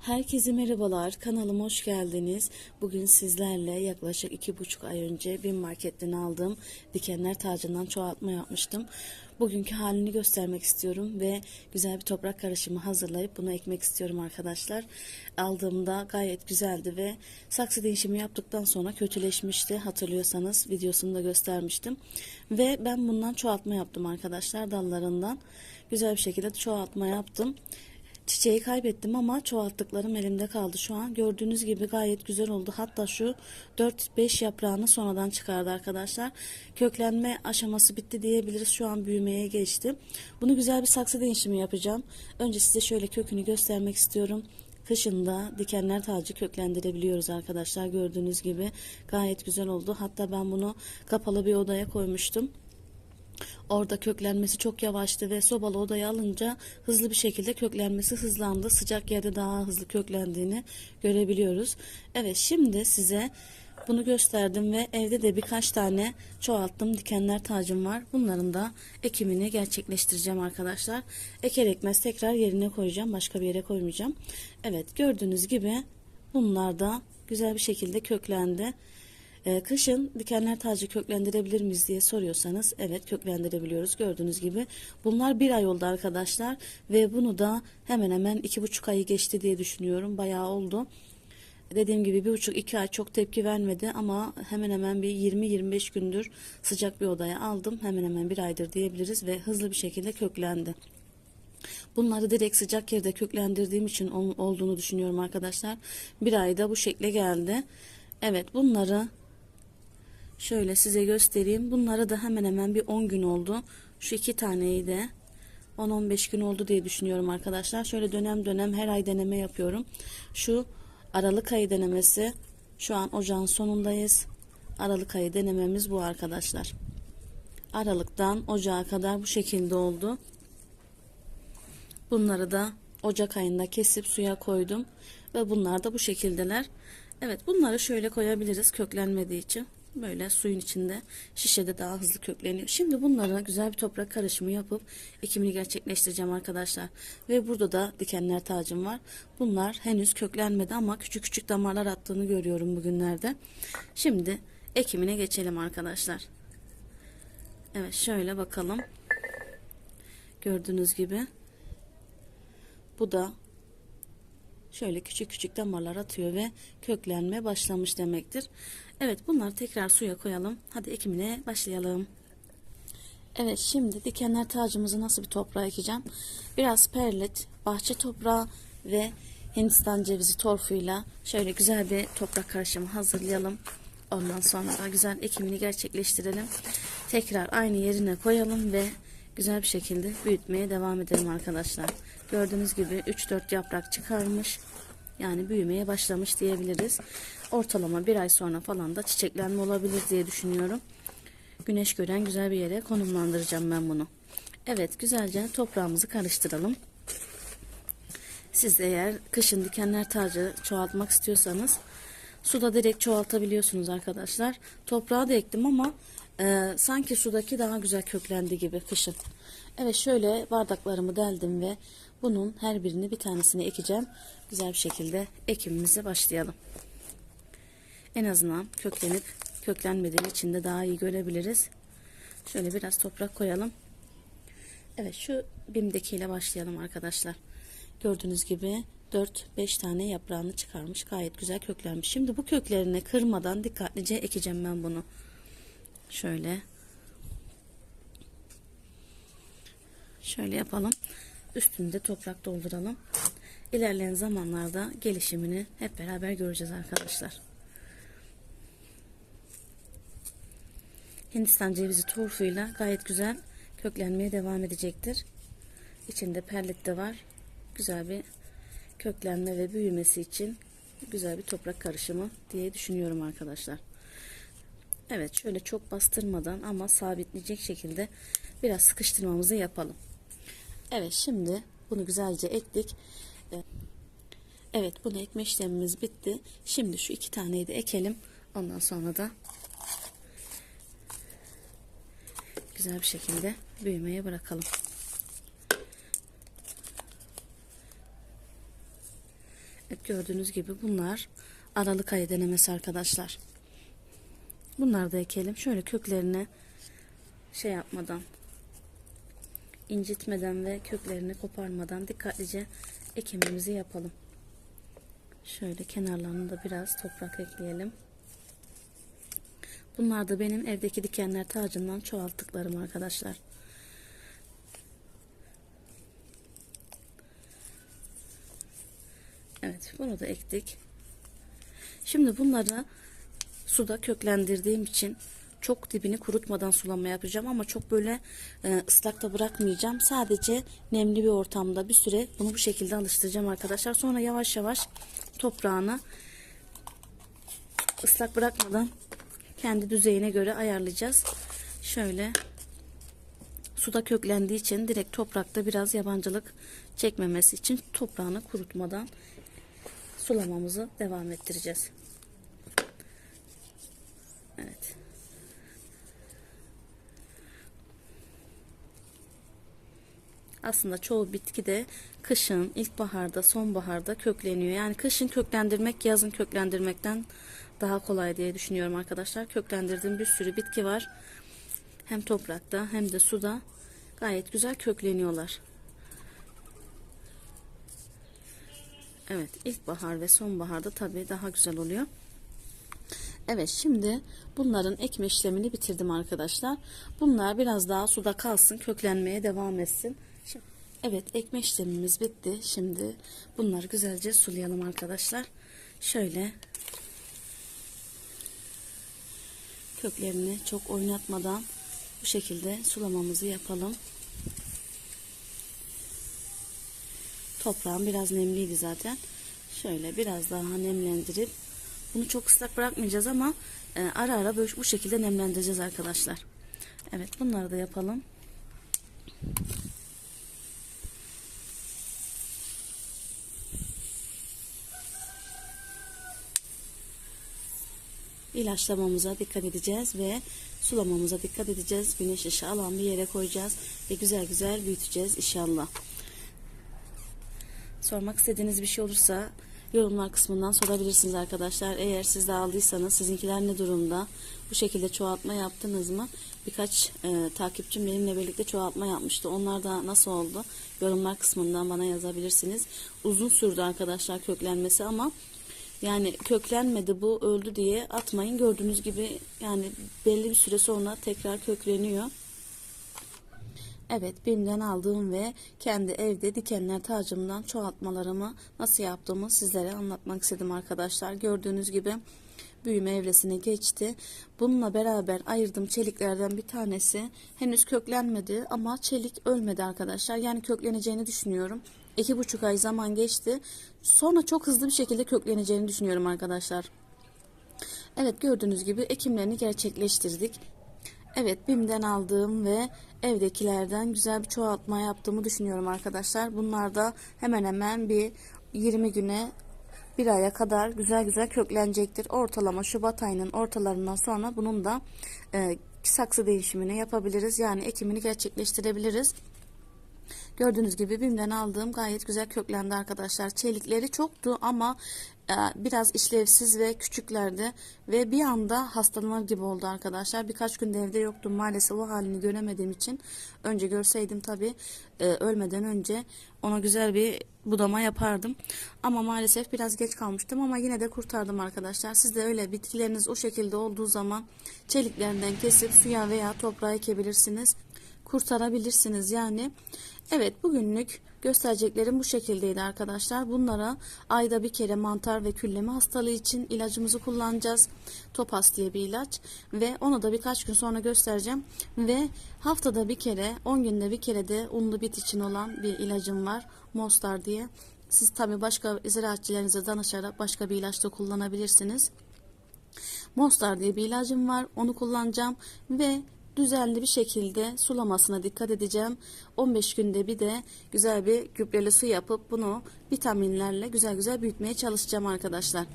Herkese merhabalar. Kanalıma hoş geldiniz. Bugün sizlerle yaklaşık iki buçuk ay önce bir marketten aldığım dikenler tacından çoğaltma yapmıştım. Bugünkü halini göstermek istiyorum ve güzel bir toprak karışımı hazırlayıp bunu ekmek istiyorum arkadaşlar. Aldığımda gayet güzeldi ve saksı değişimi yaptıktan sonra kötüleşmişti. Hatırlıyorsanız videosunu da göstermiştim. Ve ben bundan çoğaltma yaptım arkadaşlar dallarından. Güzel bir şekilde çoğaltma yaptım. Çiçeği kaybettim ama çoğalttıklarım elimde kaldı şu an. Gördüğünüz gibi gayet güzel oldu. Hatta şu 4-5 yaprağını sonradan çıkardı arkadaşlar. Köklenme aşaması bitti diyebiliriz. Şu an büyümeye geçti. Bunu güzel bir saksı değişimi yapacağım. Önce size şöyle kökünü göstermek istiyorum. Kışında dikenler tacı köklendirebiliyoruz arkadaşlar. Gördüğünüz gibi gayet güzel oldu. Hatta ben bunu kapalı bir odaya koymuştum. Orada köklenmesi çok yavaştı ve sobalı odaya alınca hızlı bir şekilde köklenmesi hızlandı. Sıcak yerde daha hızlı köklendiğini görebiliyoruz. Evet şimdi size bunu gösterdim ve evde de birkaç tane çoğalttım dikenler tacım var. Bunların da ekimini gerçekleştireceğim arkadaşlar. Eker ekmez tekrar yerine koyacağım. Başka bir yere koymayacağım. Evet gördüğünüz gibi bunlar da güzel bir şekilde köklendi. Ee, kışın dikenler tacı köklendirebilir miyiz diye soruyorsanız evet köklendirebiliyoruz gördüğünüz gibi. Bunlar bir ay oldu arkadaşlar ve bunu da hemen hemen iki buçuk ayı geçti diye düşünüyorum bayağı oldu. Dediğim gibi bir buçuk iki ay çok tepki vermedi ama hemen hemen bir 20-25 gündür sıcak bir odaya aldım. Hemen hemen bir aydır diyebiliriz ve hızlı bir şekilde köklendi. Bunları direkt sıcak yerde köklendirdiğim için ol- olduğunu düşünüyorum arkadaşlar. Bir ayda bu şekle geldi. Evet bunları Şöyle size göstereyim. Bunları da hemen hemen bir 10 gün oldu. Şu iki taneyi de 10-15 gün oldu diye düşünüyorum arkadaşlar. Şöyle dönem dönem her ay deneme yapıyorum. Şu Aralık ayı denemesi. Şu an ocağın sonundayız. Aralık ayı denememiz bu arkadaşlar. Aralıktan ocağa kadar bu şekilde oldu. Bunları da Ocak ayında kesip suya koydum. Ve bunlar da bu şekildeler. Evet bunları şöyle koyabiliriz köklenmediği için. Böyle suyun içinde şişede daha hızlı kökleniyor. Şimdi bunlara güzel bir toprak karışımı yapıp ekimini gerçekleştireceğim arkadaşlar. Ve burada da dikenler tacım var. Bunlar henüz köklenmedi ama küçük küçük damarlar attığını görüyorum bugünlerde. Şimdi ekimine geçelim arkadaşlar. Evet şöyle bakalım. Gördüğünüz gibi. Bu da şöyle küçük küçük damarlar atıyor ve köklenme başlamış demektir. Evet bunları tekrar suya koyalım. Hadi ekimine başlayalım. Evet şimdi dikenler tacımızı nasıl bir toprağa ekeceğim? Biraz perlit, bahçe toprağı ve Hindistan cevizi torfuyla şöyle güzel bir toprak karışımı hazırlayalım. Ondan sonra da güzel ekimini gerçekleştirelim. Tekrar aynı yerine koyalım ve güzel bir şekilde büyütmeye devam edelim arkadaşlar. Gördüğünüz gibi 3-4 yaprak çıkarmış. Yani büyümeye başlamış diyebiliriz. Ortalama bir ay sonra falan da çiçeklenme olabilir diye düşünüyorum. Güneş gören güzel bir yere konumlandıracağım ben bunu. Evet güzelce toprağımızı karıştıralım. Siz eğer kışın dikenler tacı çoğaltmak istiyorsanız suda direkt çoğaltabiliyorsunuz arkadaşlar. Toprağa da ektim ama e, sanki sudaki daha güzel köklendi gibi kışın. Evet şöyle bardaklarımı deldim ve bunun her birini bir tanesini ekeceğim. Güzel bir şekilde ekimimize başlayalım. En azından köklenip köklenmediği için de daha iyi görebiliriz. Şöyle biraz toprak koyalım. Evet şu bimdekiyle başlayalım arkadaşlar. Gördüğünüz gibi 4-5 tane yaprağını çıkarmış. Gayet güzel köklenmiş. Şimdi bu köklerini kırmadan dikkatlice ekeceğim ben bunu. Şöyle. Şöyle yapalım. Üstünde toprak dolduralım. İlerleyen zamanlarda gelişimini hep beraber göreceğiz arkadaşlar. Hindistan cevizi turfuyla gayet güzel köklenmeye devam edecektir. İçinde perlit de var. Güzel bir köklenme ve büyümesi için güzel bir toprak karışımı diye düşünüyorum arkadaşlar. Evet şöyle çok bastırmadan ama sabitleyecek şekilde biraz sıkıştırmamızı yapalım. Evet şimdi bunu güzelce ektik. Evet bunu ekme işlemimiz bitti. Şimdi şu iki taneyi de ekelim. Ondan sonra da güzel bir şekilde büyümeye bırakalım. Evet, gördüğünüz gibi bunlar Aralık ayı denemesi arkadaşlar. Bunları da ekelim. Şöyle köklerini şey yapmadan incitmeden ve köklerini koparmadan dikkatlice ekimimizi yapalım. Şöyle kenarlarını da biraz toprak ekleyelim. Bunlar da benim evdeki dikenler tacından çoğalttıklarım arkadaşlar. Evet bunu da ektik. Şimdi bunları suda köklendirdiğim için çok dibini kurutmadan sulama yapacağım ama çok böyle e, ıslak da bırakmayacağım. Sadece nemli bir ortamda bir süre bunu bu şekilde alıştıracağım arkadaşlar. Sonra yavaş yavaş toprağını ıslak bırakmadan kendi düzeyine göre ayarlayacağız. Şöyle suda köklendiği için direkt toprakta biraz yabancılık çekmemesi için toprağını kurutmadan sulamamızı devam ettireceğiz. Evet. Aslında çoğu bitki de kışın, ilkbaharda, sonbaharda kökleniyor. Yani kışın köklendirmek yazın köklendirmekten daha kolay diye düşünüyorum arkadaşlar. Köklendirdiğim bir sürü bitki var. Hem toprakta hem de suda gayet güzel kökleniyorlar. Evet, ilkbahar ve sonbaharda tabii daha güzel oluyor. Evet şimdi bunların ekme işlemini bitirdim arkadaşlar. Bunlar biraz daha suda kalsın köklenmeye devam etsin. Evet ekme işlemimiz bitti. Şimdi bunları güzelce sulayalım arkadaşlar. Şöyle köklerini çok oynatmadan bu şekilde sulamamızı yapalım. Toprağım biraz nemliydi zaten. Şöyle biraz daha nemlendirip bunu çok ıslak bırakmayacağız ama e, ara ara böyle bu şekilde nemlendireceğiz arkadaşlar. Evet bunları da yapalım. İlaçlamamıza dikkat edeceğiz ve sulamamıza dikkat edeceğiz. Güneş ışığı alan bir yere koyacağız ve güzel güzel büyüteceğiz inşallah. Sormak istediğiniz bir şey olursa yorumlar kısmından sorabilirsiniz arkadaşlar. Eğer siz de aldıysanız sizinkiler ne durumda? Bu şekilde çoğaltma yaptınız mı? Birkaç e, takipçim benimle birlikte çoğaltma yapmıştı. Onlar da nasıl oldu? Yorumlar kısmından bana yazabilirsiniz. Uzun sürdü arkadaşlar köklenmesi ama yani köklenmedi bu öldü diye atmayın. Gördüğünüz gibi yani belli bir süre sonra tekrar kökleniyor. Evet BİM'den aldığım ve kendi evde dikenler tacımdan çoğaltmalarımı nasıl yaptığımı sizlere anlatmak istedim arkadaşlar. Gördüğünüz gibi büyüme evresine geçti. Bununla beraber ayırdığım çeliklerden bir tanesi henüz köklenmedi ama çelik ölmedi arkadaşlar. Yani kökleneceğini düşünüyorum. İki buçuk ay zaman geçti. Sonra çok hızlı bir şekilde kökleneceğini düşünüyorum arkadaşlar. Evet gördüğünüz gibi ekimlerini gerçekleştirdik. Evet BİM'den aldığım ve evdekilerden güzel bir çoğaltma yaptığımı düşünüyorum arkadaşlar. Bunlar da hemen hemen bir 20 güne bir aya kadar güzel güzel köklenecektir. Ortalama Şubat ayının ortalarından sonra bunun da e, saksı değişimini yapabiliriz. Yani ekimini gerçekleştirebiliriz. Gördüğünüz gibi BİM'den aldığım gayet güzel köklendi arkadaşlar. Çelikleri çoktu ama e, biraz işlevsiz ve küçüklerdi ve bir anda hastalanır gibi oldu arkadaşlar. Birkaç günde evde yoktum maalesef o halini göremediğim için önce görseydim tabi e, ölmeden önce ona güzel bir budama yapardım. Ama maalesef biraz geç kalmıştım ama yine de kurtardım arkadaşlar. Siz de öyle bitkileriniz o şekilde olduğu zaman çeliklerinden kesip suya veya toprağa ekebilirsiniz kurtarabilirsiniz yani. Evet bugünlük göstereceklerim bu şekildeydi arkadaşlar. Bunlara ayda bir kere mantar ve külleme hastalığı için ilacımızı kullanacağız. Topas diye bir ilaç ve onu da birkaç gün sonra göstereceğim. Ve haftada bir kere 10 günde bir kere de unlu bit için olan bir ilacım var. Mostar diye. Siz tabi başka ziraatçilerinize danışarak başka bir ilaç da kullanabilirsiniz. Mostar diye bir ilacım var. Onu kullanacağım ve düzenli bir şekilde sulamasına dikkat edeceğim. 15 günde bir de güzel bir gübreli su yapıp bunu vitaminlerle güzel güzel büyütmeye çalışacağım arkadaşlar.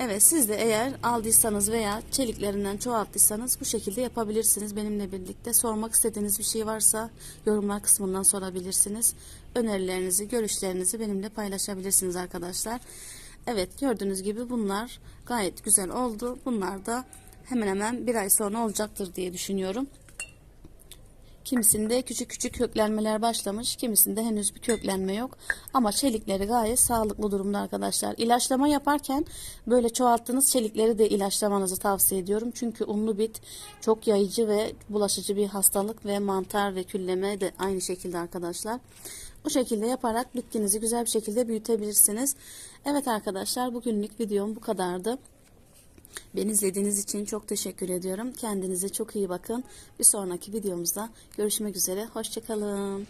Evet siz de eğer aldıysanız veya çeliklerinden çoğalttıysanız bu şekilde yapabilirsiniz benimle birlikte. Sormak istediğiniz bir şey varsa yorumlar kısmından sorabilirsiniz. Önerilerinizi, görüşlerinizi benimle paylaşabilirsiniz arkadaşlar. Evet gördüğünüz gibi bunlar gayet güzel oldu. Bunlar da hemen hemen bir ay sonra olacaktır diye düşünüyorum. Kimisinde küçük küçük köklenmeler başlamış, kimisinde henüz bir köklenme yok. Ama çelikleri gayet sağlıklı durumda arkadaşlar. İlaçlama yaparken böyle çoğalttığınız çelikleri de ilaçlamanızı tavsiye ediyorum. Çünkü unlu bit çok yayıcı ve bulaşıcı bir hastalık ve mantar ve külleme de aynı şekilde arkadaşlar. Bu şekilde yaparak bitkinizi güzel bir şekilde büyütebilirsiniz. Evet arkadaşlar bugünlük videom bu kadardı. Beni izlediğiniz için çok teşekkür ediyorum. Kendinize çok iyi bakın. Bir sonraki videomuzda görüşmek üzere. Hoşçakalın.